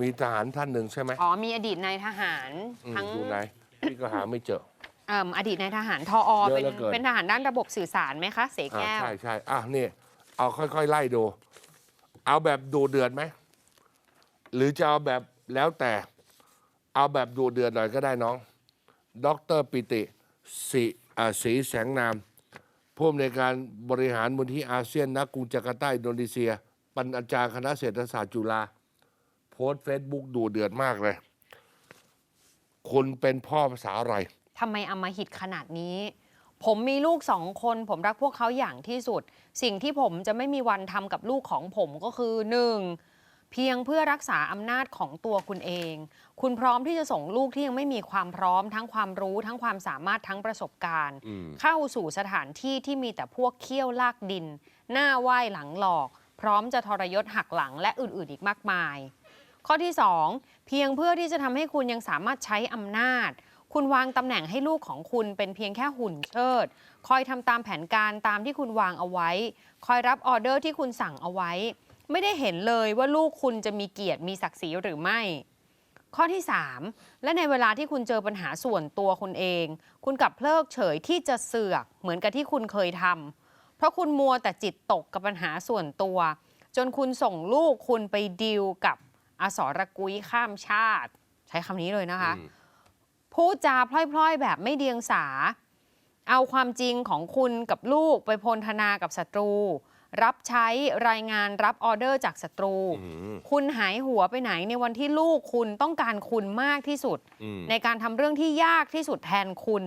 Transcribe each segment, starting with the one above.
มีทหารท่านหนึ่งใช่ไหมอ๋อมีอดีตนายทหารอืมทั้งอยู่ไหนพี่ก็หาไม่เจอ เอิ่มอดีตนายทหารทออเยอะเป็นเหลือเกิน เป็นทหารด้านระบบสื่อสารไหมคะ เสอ่าแก้ว ใช่ใช่อะนี่เอาค่อยๆ ไล่ดู เอาแบบดูเดือดไหม หรือจะเอาแบบแล้วแต่ เอาแบบดูเดือดหน่อยก็ได้น้องด็อกเตอร์ปิติสีอ่าสีแสงนามผู้อำนวยการบริหารมูลที่อาเซียนนักกรุงจาการ์ตาอินโดนีเซีย ปัญอาจารย์คณะเศรษฐศาสตร์จุฬาโพ สต์เฟซบุ๊กดูเดือดมากเลย คุณเป็นพ่อภาษาอะไรทำไมอำมหิตขนาดนี้ ผมมีลูกสองคน ผมรักพวกเขาอย่างที่สุด สิ่งที่ผมจะไม่มีวันทำกับลูกของผมก็คือหนึ่งเพียงเพื่อรักษาอำนาจของตัวคุณเอง คุณพร้อมที่จะส่งลูกที่ยังไม่มีความพร้อม ทั้งความรู้ทั้งความสามารถทั้งประสบการณ์ อืม เข้าสู่สถานที่ที่มีแต่พวกเขี้ยวลากดิน หน้าไหว้หลังหลอก พร้อมจะทรยศหักหลังและอื่น ๆ อีกมากมาย ข้อที่ 2 เพียงเพื่อที่จะทำให้คุณยังสามารถใช้อำนาจ คุณวางตำแหน่งให้ลูกของคุณเป็นเพียงแค่หุ่นเชิด คอยทำตามแผนการตามที่คุณวางเอาไว้ คอยรับออเดอร์ที่คุณสั่งเอาไว้ ไม่ได้เห็นเลยว่าลูกคุณจะมีเกียรติมีศักดิ์ศรีหรือไม่ ข้อที่ 3 และในเวลาที่คุณเจอปัญหาส่วนตัวคุณเอง คุณกลับเพลิกเฉยที่จะเสือกเหมือนกับที่คุณเคยทำเพราะคุณมัวแต่จิตตกกับปัญหาส่วนตัว จนคุณส่งลูกคุณไปดีลกับ อสรกุยข้ามชาติ ใช้คำนี้เลยนะคะอืมพูดจาพล่อยๆ แบบไม่เดียงสา เอาความจริงของคุณกับลูกไปพลธนากับศัตรู รับใช้รายงานรับออเดอร์จากศัตรูอืมคุณหายหัวไปไหนในวันที่ลูกคุณต้องการคุณมากที่สุดอืมในการทำเรื่องที่ยากที่สุดแทนคุณ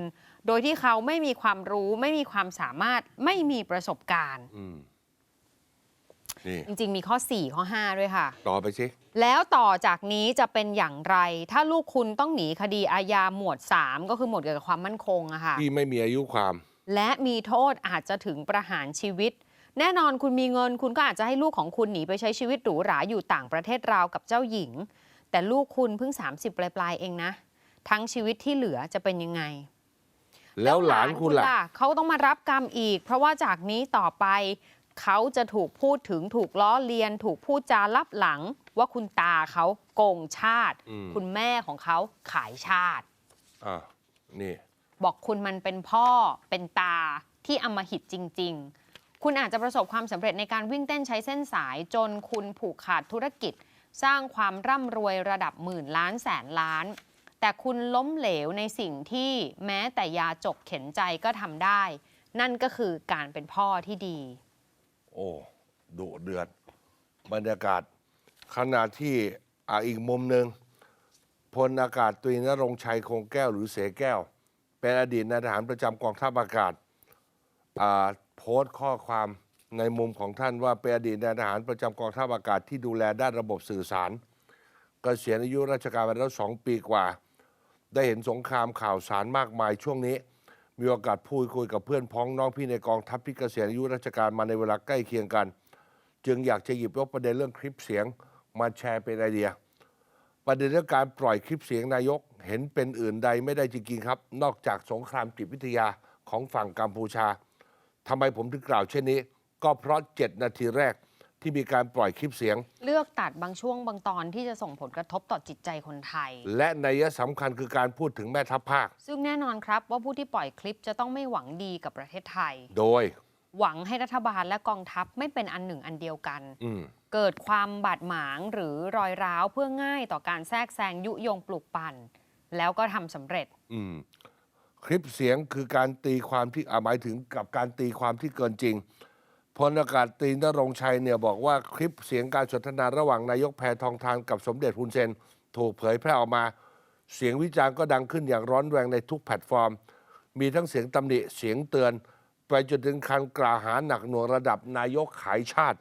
โดยที่เขาไม่มีความรู้ ไม่มีความสามารถไม่มีประสบการณ์อืม นี่จริง ๆ มีข้อ 4 ข้อ 5 ด้วยค่ะ ต่อไปสิ แล้วต่อจากนี้จะเป็นอย่างไร ถ้าลูกคุณต้องหนีคดีอาญาหมวด 3 ก็คือหมวดเกี่ยวกับความมั่นคงอะค่ะ ที่ไม่มีอายุความ และมีโทษอาจจะถึงประหารชีวิต แน่นอนคุณมีเงินคุณก็อาจจะให้ลูกของคุณหนีไปใช้ชีวิตหรูหราอยู่ต่างประเทศราวกับเจ้าหญิง แต่ลูกคุณเพิ่ง 30 ปลายๆเองนะ ทั้งชีวิตที่เหลือจะเป็นยังไงแล้วหลานคุณล่ะ เขาต้องมารับกรรมอีก เพราะว่าจากนี้ต่อไป เขาจะถูกพูดถึงถูกล้อเลียน ถูกพูดจาลับหลัง ว่าคุณตาเขาโกงชาติ อืม คุณแม่ของเขาขายชาติ อ่านี่ บอกคุณมันเป็นพ่อเป็นตาที่อำมหิตจริง ๆ คุณอาจจะประสบความสำเร็จในการวิ่งเต้นใช้เส้นสาย จนคุณผูกขาดธุรกิจ สร้างความร่ำรวยระดับหมื่นล้านแสนล้าน แต่คุณล้มเหลวในสิ่งที่แม้แต่ยาจกเข็นใจก็ทำได้ นั่นก็คือการเป็นพ่อที่ดี โอ้ดุเดือด บรรยากาศ ขณะที่อ่าอีกมุมหนึ่งพลอากาศตรีนรงชัยคงแก้วหรือเสแก้ว เป็นอดีตนายทหารประจำกองทัพอากาศอ่าโพสต์ข้อความในมุมของท่านว่าเป็นอดีตนายทหารประจำกองทัพอากาศที่ดูแลด้านระบบสื่อสารกเกษียณอายุราชการมาแล้วสองปีกว่า ได้เห็นสงครามข่าวสารมากมายช่วงนี้ มีโอกาสพูดคุยกับเพื่อนพ้องน้องพี่ในกองทัพที่เกษียณอายุราชการมาในเวลาใกล้เคียงกัน จึงอยากจะหยิบยกประเด็นเรื่องคลิปเสียงมาแชร์เป็นไอเดีย ประเด็นเรื่องการปล่อยคลิปเสียงนายกเห็นเป็นอื่นใดไม่ได้จริงๆครับ นอกจากสงครามจิตวิทยาของฝั่งกัมพูชาทำไมผมถึงกล่าวเช่นนี้ ก็เพราะ 7 นาทีแรก ที่มีการปล่อยคลิปเสียง เลือกตัดบางช่วงบางตอนที่จะส่งผลกระทบต่อจิตใจคนไทย และนัยสำคัญคือการพูดถึงแม่ทัพภาค ซึ่งแน่นอนครับว่าผู้ที่ปล่อยคลิปจะต้องไม่หวังดีกับประเทศไทย โดย หวังให้รัฐบาลและกองทัพไม่เป็นอันหนึ่งอันเดียวกัน อืมเกิดความบาดหมางหรือรอยร้าวเพื่อง่ายต่อการแทรกแซงยุยงปลูกปั่น แล้วก็ทำสำเร็จ อืมคลิปเสียงคือการตีความที่อ่าหมายถึงกับการตีความที่เกินจริง พลอากาศตรีนรงชัยเนี่ยบอกว่าคลิปเสียงการสนทนาระหว่างนายกแพทองทานกับสมเด็จฮุนเซน ถูกเผยแพร่ออกมา เสียงวิจารณ์ก็ดังขึ้นอย่างร้อนแรงในทุกแพลตฟอร์ม มีทั้งเสียงตำหนิเสียงเตือน ไปจนถึงคันกล่าวหาหนักหน่วงระดับนายกขายชาติ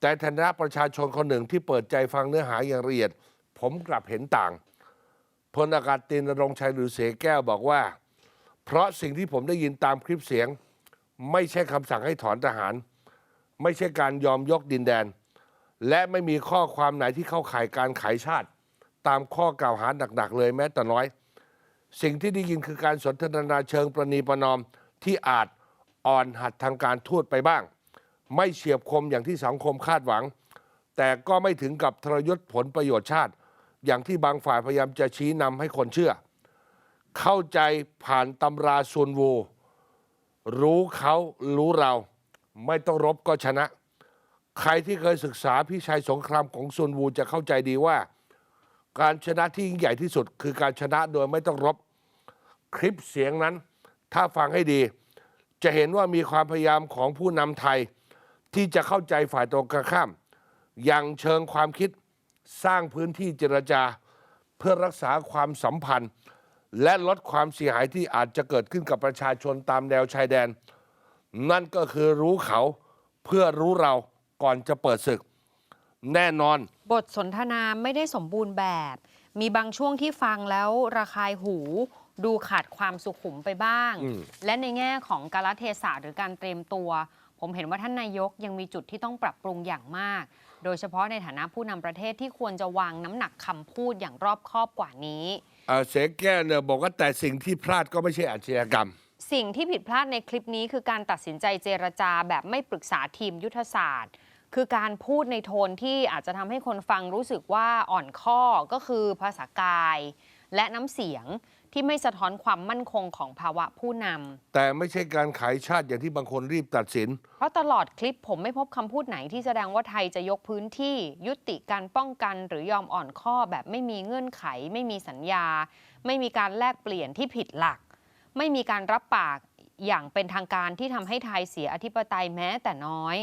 แต่ฐานะประชาชนคนหนึ่งที่เปิดใจฟังเนื้อหาอย่างละเอียด ผมกลับเห็นต่างพลอากาศตรีนรงชัยหรือเสแก้วบอกว่า เพราะสิ่งที่ผมได้ยินตามคลิปเสียง ไม่ใช่คำสั่งให้ถอนทหาร ไม่ใช่การยอมยกดินแดน และไม่มีข้อความไหนที่เข้าข่ายการขายชาติ ตามข้อกล่าวหาหนักๆเลยแม้แต่น้อย สิ่งที่ได้ยินคือการสนทนาเชิงประนีประนอมที่อาจอ่อนหัดทางการทูตไปบ้าง ไม่เฉียบคมอย่างที่สังคมคาดหวัง แต่ก็ไม่ถึงกับทรยศผลประโยชน์ชาติ อย่างที่บางฝ่ายพยายามจะชี้นำให้คนเชื่อ เข้าใจผ่านตำราซุนวู รู้เขารู้เรา ไม่ต้องรบก็ชนะ ใครที่เคยศึกษาพิชัยสงครามของซุนวูจะเข้าใจดีว่า การชนะที่ยิ่งใหญ่ที่สุด คือการชนะโดยไม่ต้องรบ คลิปเสียงนั้น ถ้าฟังให้ดี จะเห็นว่ามีความพยายามของผู้นำไทย ที่จะเข้าใจฝ่ายตรงข้าม อย่างเชิงความคิดสร้างพื้นที่เจรจา เพื่อรักษาความสัมพันธ์ และลดความเสียหายที่อาจจะเกิดขึ้นกับประชาชนตามแนวชายแดน นั่นก็คือรู้เขาเพื่อรู้เราก่อนจะเปิดศึก แน่นอน บทสนทนาไม่ได้สมบูรณ์แบบ มีบางช่วงที่ฟังแล้วระคายหูดูขาดความสุขุมไปบ้างอืมและในแง่ของกาลเทศะหรือการเตรียมตัว ผมเห็นว่าท่านนายกยังมีจุดที่ต้องปรับปรุงอย่างมาก โดยเฉพาะในฐานะผู้นำประเทศที่ควรจะวางน้ำหนักคำพูดอย่างรอบคอบกว่านี้ เอ่อเสแก้วเนี่ยบอกว่าแต่สิ่งที่พลาดก็ไม่ใช่อาชญากรรม สิ่งที่ผิดพลาดในคลิปนี้คือการตัดสินใจเจรจาแบบไม่ปรึกษาทีมยุทธศาสตร์ คือการพูดในโทนที่อาจจะทำให้คนฟังรู้สึกว่าอ่อนข้อก็คือภาษากาย และน้ำเสียงที่ไม่สะท้อนความมั่นคงของภาวะผู้นำแต่ไม่ใช่การขายชาติอย่างที่บางคนรีบตัดสิน เพราะตลอดคลิปผมไม่พบคำพูดไหนที่แสดงว่าไทยจะยกพื้นที่ ยุติการป้องกันหรือยอมอ่อนข้อแบบไม่มีเงื่อนไข ไม่มีสัญญา ไม่มีการแลกเปลี่ยนที่ผิดหลัก ไม่มีการรับปากอย่างเป็นทางการที่ทำให้ไทยเสียอธิปไตยแม้แต่น้อย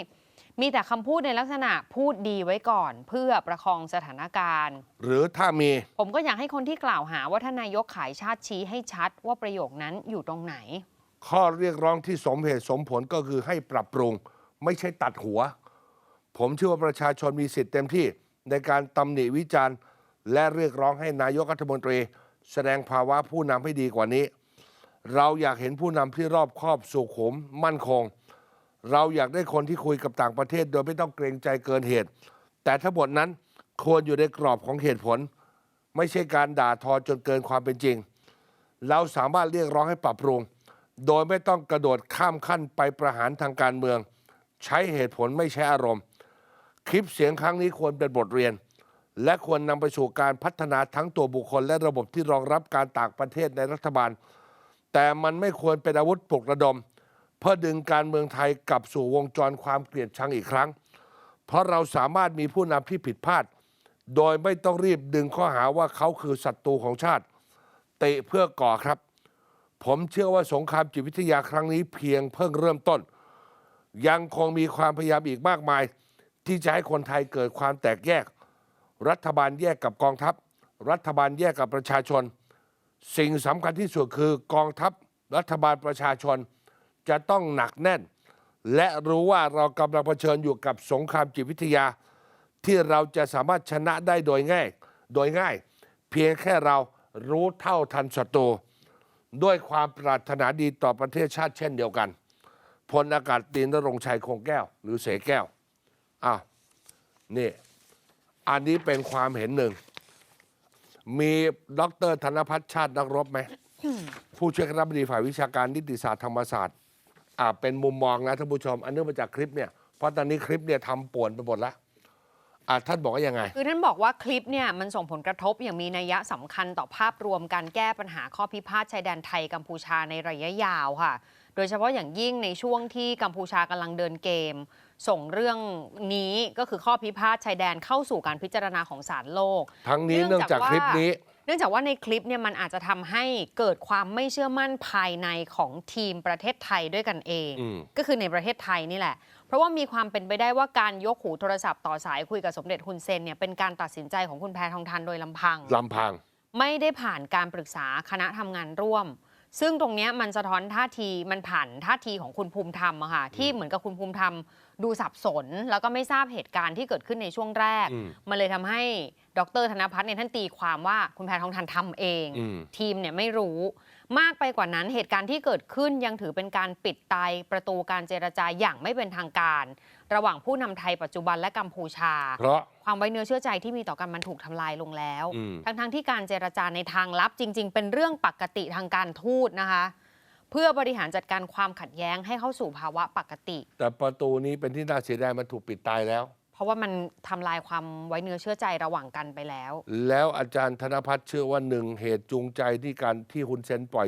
มีแต่คำพูดในลักษณะพูดดีไว้ก่อน เพื่อประคองสถานการณ์ หรือถ้ามี ผมก็อยากให้คนที่กล่าวหาว่าท่านนายกขายชาติชี้ให้ชัดว่าประโยคนั้นอยู่ตรงไหน ข้อเรียกร้องที่สมเหตุสมผลก็คือให้ปรับปรุง ไม่ใช่ตัดหัว ผมเชื่อว่าประชาชนมีสิทธิ์เต็มที่ในการตำหนิวิจารณ์ และเรียกร้องให้นายกรัฐมนตรี แสดงภาวะผู้นำให้ดีกว่านี้ เราอยากเห็นผู้นำที่รอบคอบสุขุมมั่นคง เราอยากได้คนที่คุยกับต่างประเทศ โดยไม่ต้องเกรงใจเกินเหตุ แต่ทั้งหมดนั้นควรอยู่ในกรอบของเหตุผล ไม่ใช่การด่าทอจนเกินความเป็นจริง เราสามารถเรียกร้องให้ปรับปรุง โดยไม่ต้องกระโดดข้ามขั้นไปประหารทางการเมือง ใช้เหตุผลไม่ใช้อารมณ์ คลิปเสียงครั้งนี้ควรเป็นบทเรียน และควรนำไปสู่การพัฒนาทั้งตัวบุคคล และระบบที่รองรับการต่างประเทศในรัฐบาล แต่มันไม่ควรเป็นอาวุธปลุกระดม เพื่อดึงการเมืองไทยกลับสู่วงจรความเกลียดชังอีกครั้ง เพราะเราสามารถมีผู้นำที่ผิดพลาด โดยไม่ต้องรีบดึงข้อหาว่าเขาคือศัตรูของชาติ เตะเพื่อก่อครับ ผมเชื่อว่าสงครามจิตวิทยาครั้งนี้เพียงเพิ่งเริ่มต้น ยังคงมีความพยายามอีกมากมาย ที่จะให้คนไทยเกิดความแตกแยก รัฐบาลแยกกับกองทัพ รัฐบาลแยกกับประชาชน สิ่งสำคัญที่สุดคือกองทัพ รัฐบาลประชาชน จะต้องหนักแน่น และรู้ว่าเรากำลังเผชิญอยู่กับสงครามจิตวิทยา ที่เราจะสามารถชนะได้โดยง่าย โดยง่าย เพียงแค่เรารู้เท่าทันศัตรูด้วยความปรารถนาดีต่อประเทศชาติเช่นเดียวกันพลอากาศตรีนรงค์ชัยคงแก้ว หรือเสแก้วอ้าวนี่อันนี้เป็นความเห็นหนึ่ง มีดรธนพัฒน์ชาตินักรบไหม ผู้ช่วยคณะบดีฝ่ายวิชาการนิติศาสตร์ธรรมศาสตร์ อ่าเป็นมุมมองนะท่านผู้ชม อันเนื่องมาจากคลิปเนี่ยเพราะตอนนี้คลิปเนี่ยทำป่วนไปหมดแล้วอ่าท่านบอกว่ายังไง คือท่านบอกว่าคลิปเนี่ยมันส่งผลกระทบอย่างมีนัยยะสำคัญต่อภาพรวมการแก้ปัญหาข้อพิพาทชายแดนไทยกัมพูชาในระยะยาวค่ะ โดยเฉพาะอย่างยิ่งในช่วงที่กัมพูชากำลังเดินเกม ส่งเรื่องนี้ก็คือข้อพิพาทชายแดนเข้าสู่การพิจารณาของศาลโลก ทั้งนี้เนื่องจากคลิปนี้ เนื่องจากว่าในคลิปเนี่ยมันอาจจะทำให้เกิดความไม่เชื่อมั่นภายในของทีมประเทศไทยด้วยกันเอง อืม ก็คือในประเทศไทยนี่แหละ เพราะว่ามีความเป็นไปได้ว่าการยกหูโทรศัพท์ต่อสายคุยกับสมเด็จฮุนเซนเนี่ยเป็นการตัดสินใจของคุณแพทองทานโดยลำพัง ลำพัง ไม่ได้ผ่านการปรึกษาคณะทำงานร่วม ซึ่งตรงเนี้ยมันสะท้อนท่าทีมันผ่านท่าทีของคุณภูมิธรรมอะค่ะที่เหมือนกับคุณภูมิธรรมดูสับสน แล้วก็ไม่ทราบเหตุการณ์ที่เกิดขึ้นในช่วงแรกอืมมันเลยทำให้ดรธนพัฒน์เนี่ยท่านตีความว่าคุณแพทองทานทำเองอืมทีมเนี่ยไม่รู้ มากไปกว่านั้นเหตุการณ์ที่เกิดขึ้นยังถือเป็นการปิดตายประตูการเจรจาอย่างไม่เป็นทางการ ระหว่างผู้นำไทยปัจจุบันและกัมพูชา เพราะความไว้เนื้อเชื่อใจที่มีต่อกันมันถูกทำลายลงแล้วอืมทั้งๆที่การเจรจาในทางลับจริง ๆ เป็นเรื่องปกติทางการทูตนะคะ เพื่อบริหารจัดการความขัดแย้งให้เข้าสู่ภาวะปกติ แต่ประตูนี้เป็นที่น่าเสียดายมันถูกปิดตายแล้ว เพราะว่ามันทำลายความไว้เนื้อเชื่อใจระหว่างกันไปแล้ว แล้วอาจารย์ธนพัฒน์เชื่อว่าหนึ่งเหตุจูงใจที่การที่คุณเซนปล่อย